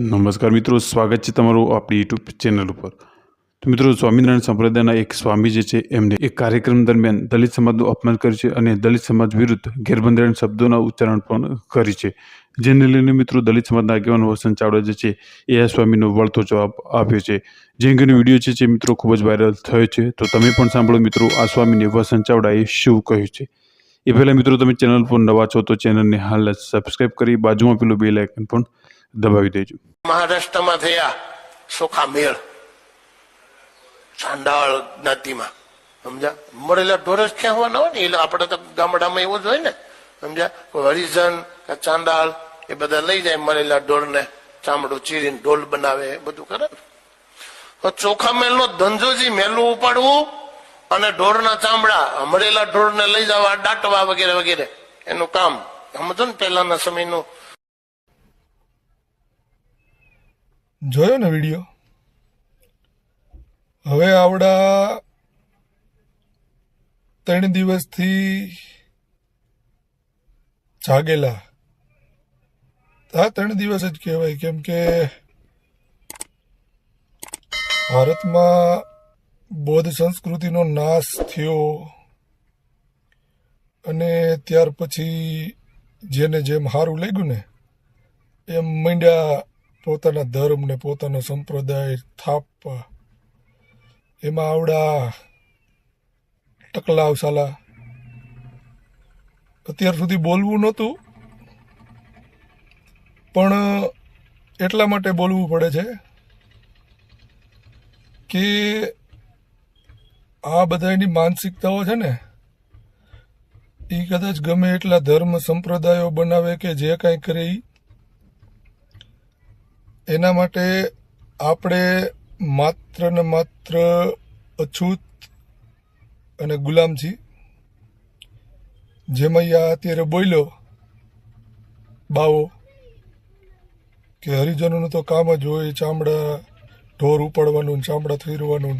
નમસ્કાર મિત્રો, સ્વાગત છે તમારું આપણી યુટ્યુબ ચેનલ ઉપર. તો મિત્રો, સ્વામિનારાયણ સંપ્રદાયના એક સ્વામી જે છે, એમને એક કાર્યક્રમ દરમિયાન દલિત સમાજનું અપમાન કર્યું છે અને દલિત સમાજ વિરુદ્ધ ગેરબંધારણ શબ્દોના ઉચ્ચારણ પણ કરી છે. જેને લઈને મિત્રો, દલિત સમાજના આગેવાન વસંત ચાવડા જે છે, એ આ સ્વામીનો વળતો જવાબ આપ્યો છે. જે અંગેનો વીડિયો છે જે મિત્રો ખૂબ જ વાયરલ થયો છે. તો તમે પણ સાંભળો મિત્રો, આ સ્વામીને વસંત ચાવડાએ શું કહ્યું છે? એ પહેલાં મિત્રો, તમે ચેનલ પર નવા છો તો ચેનલને હાલ સબસ્ક્રાઇબ કરી, બાજુમાં પેલું બે લાઇકન પણ દબાવી દેજો મહારાષ્ટ્રમાં થયા સોખા મેળ સાંડાળ જ્ઞાતિમાં સમજા મળેલા ઢોરસ ક્યાં હોવાના હોય ને એટલે આપણે તો ગામડામાં એવું જ હોય ને સમજા હરિજન કે ચાંડાળ એ બધા લઈ જાય મળેલા ઢોરને ચામડું ચીરીને ઢોલ બનાવે બધું કરે ને ચોખા મેલનો ધંધો જે મેલું ઉપાડવું અને ઢોરના ચામડા મળેલા ઢોરને લઈ જવા દાટવા વગેરે વગેરે એનું કામ સમજો ને પહેલાના સમયનું જોયો ને વીડિયો? હવે આવડા ત્રણ દિવસથી જાગેલા. આ ત્રણ દિવસ જ કહેવાય, કેમ કે ભારતમાં બૌદ્ધ સંસ્કૃતિનો નાશ થયો અને ત્યાર પછી જેને જેમ સારું લાગ્યું ને, એમ મંડ્યા પોતાના ધર્મ ને પોતાનો સંપ્રદાય થાપવા એમાં આવડા ટકલાવ સાલા અત્યાર સુધી બોલવું નહોતું, પણ એટલા માટે બોલવું પડે છે કે આ બધાની માનસિકતાઓ છે ને એ કદાચ ગમે એટલા ધર્મ સંપ્રદાયો બનાવે કે જે કાંઈ કરે ઈ એના માટે આપણે માત્ર ને માત્ર અછૂત અને ગુલામ છીએ જેમાં આ અત્યારે બોલ્યો, બાવો, કે હરિજનોનું તો કામ જ હોય, ચામડા ઢોર ઉપાડવાનું, ચામડા થઈરવાનું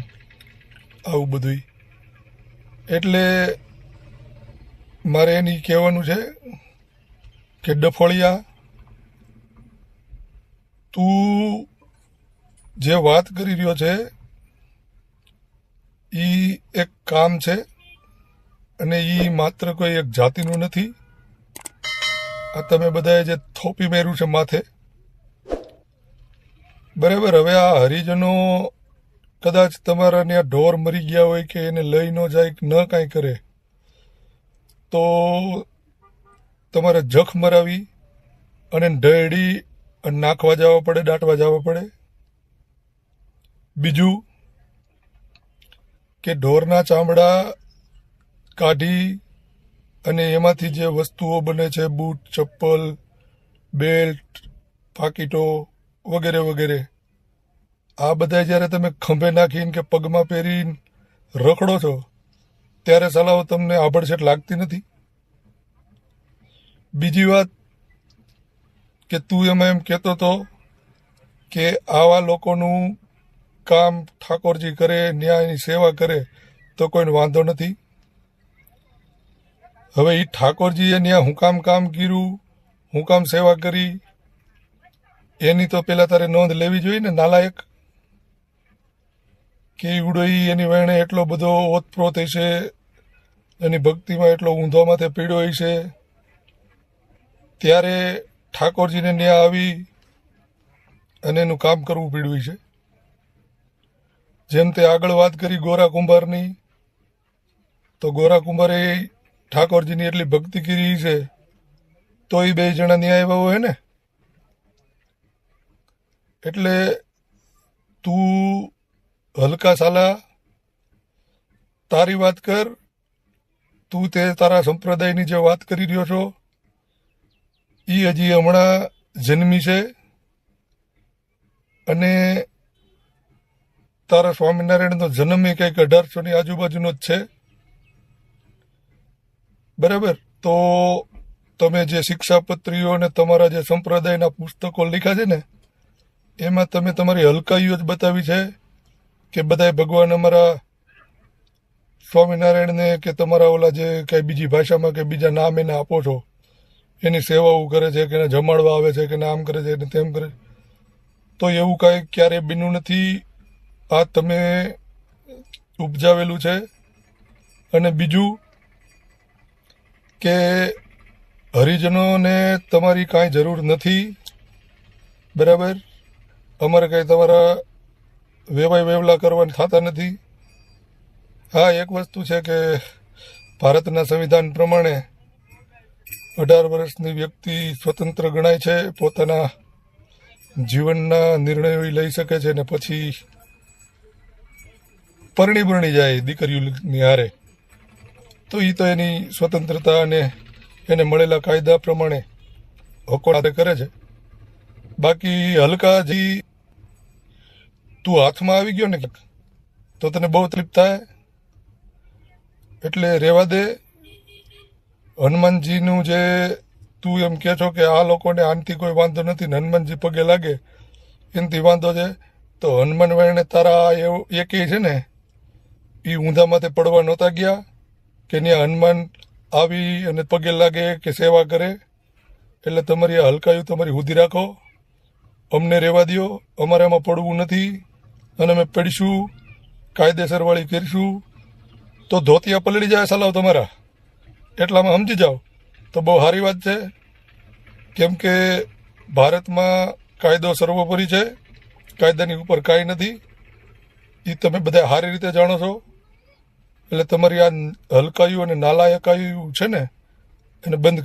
આવું બધું એટલે મારે એની કહેવાનું છે કે ડફળિયા તું જે વાત કરી રહ્યો છે એ એક કામ છે અને એ માત્ર કોઈ એક જાતિનું નથી. આ તમે બધાએ જે થોપી મેર્યું છે માથે. બરાબર, હવે આ હરિજનો કદાચ તમારા ત્યાં ઢોર મરી ગયા હોય કે એને લઈ ન જાય ન કાંઈ કરે, તો તમારે જખ મરાવી અને અને નાખવા જવા પડે દાટવા જવા પડે. બીજું કે ઢોરના ચામડા કાઢી અને એમાંથી જે વસ્તુઓ બને છે, બૂટ, ચપ્પલ, બેલ્ટ, પાકીટો વગેરે વગેરે, આ બધા જ્યારે તમે ખંભે નાખીને કે પગમાં પહેરીને રખડો છો, ત્યારે સલાહો તમને આભડછેટ લાગતી નથી. બીજી વાત કે તું એમાં એમ કહેતો હતો કે આવા લોકોનું કામ ઠાકોરજી કરે, ન્યાયની સેવા કરે, તો કોઈને વાંધો નથી. હવે એ ઠાકોરજીએ ત્યાં હું કામ કામ કર્યું, હું કામ સેવા કરી, એની તો પેલા તારે નોંધ લેવી જોઈએ ને નાલાયક? કે ઉડોઈ એની વેણે એટલો બધો ઓતપ્રોત હશે, એની ભક્તિમાં એટલો ઊંધો માથે પીડ્યો હશે? ત્યારે ઠાકોરજીને ત્યાં આવી અને એનું કામ કરવું પીડ્યું છે. જેમ તે આગળ વાત કરી ગોરા કુંભારની, તો ગોરા કુંભારે ઠાકોરજીની એટલી ભક્તિ કરી છે, તો એ બે જણા ન્યાય આવ્યા હોય ને? એટલે તું હલકા સાલા, તારી વાત કર, તું તે તારા સંપ્રદાયની જે વાત કરી રહ્યો છો એ હજી હમણાં જન્મી છે. અને તારા સ્વામિનારાયણનો જન્મ એ કંઈક અઢારસોની આજુબાજુનો જ છે. બરાબર? તો તમે જે શિક્ષાપત્રીઓ અને તમારા જે સંપ્રદાયના પુસ્તકો લખ્યા છે ને, એમાં તમે તમારી હલકાઈઓ જ બતાવી છે કે બધાય ભગવાન અમારા સ્વામિનારાયણને કે તમારા ઓલા જે કંઈ બીજી ભાષામાં કે બીજા નામ એને આપો છો. એની સેવાઓ કરે છે કે એને જમાડવા આવે છે કે એને આમ કરે છે ને તેમ કરે. તો એવું કાંઈ ક્યારેય બીનું નથી. આ તમે ઉપજાવેલું છે. અને બીજું કે હરિજનોને તમારી કાંઈ જરૂર નથી. બરાબર? અમારે કાંઈ તમારા વેવાય વેવલા કરવાની થતા નથી. હા, એક વસ્તુ છે કે ભારતના સંવિધાન પ્રમાણે અઢાર વર્ષની વ્યક્તિ સ્વતંત્ર ગણાય છે, પોતાના જીવનના નિર્ણયો લઈ શકે છે ને પછી પરણી પરણી જાય દીકરીઓની હારે. તો એ તો એની સ્વતંત્રતા અને એને મળેલા કાયદા પ્રમાણે હકો હાથે કરે છે. બાકી હલકા જે તું હાથમાં આવી ગયો ને તો તને બહુ તકલીફ થાય. એટલે રહેવા દે. હનુમાનજીનું જે તું એમ કહે છો કે આ લોકોને આનથી કોઈ વાંધો નથી ને હનુમાનજી પગે લાગે, એનાથી વાંધો છે. તો હનુમાન વાળને તારા એવું એકેય છે ને એ ઊંધા માથે પડવા નહોતા ગયા, કે ત્યાં હનુમાન આવી અને પગે લાગે કે સેવા કરે, એટલે તમારી આ હલકાયું તમારી ઉધી રાખો, અમને રહેવા દ્યો, અમારે આમાં પડવું નથી, અને અમે પડીશું, કાયદેસર વાળી કરીશું. તો ધોતિયા પલળી જાય સલાવ તમારા. એટલામાં સમજી જાઓ તો બહુ સારી વાત છે. કેમ કે ભારતમાં કાયદો સર્વોપરી છે. કાયદાની ઉપર કાંઈ નથી. એ તમે બધા સારી રીતે જાણો છો. એટલે તમારી આ હલકાયું અને નાલાયકાયું છે ને, એને બંધ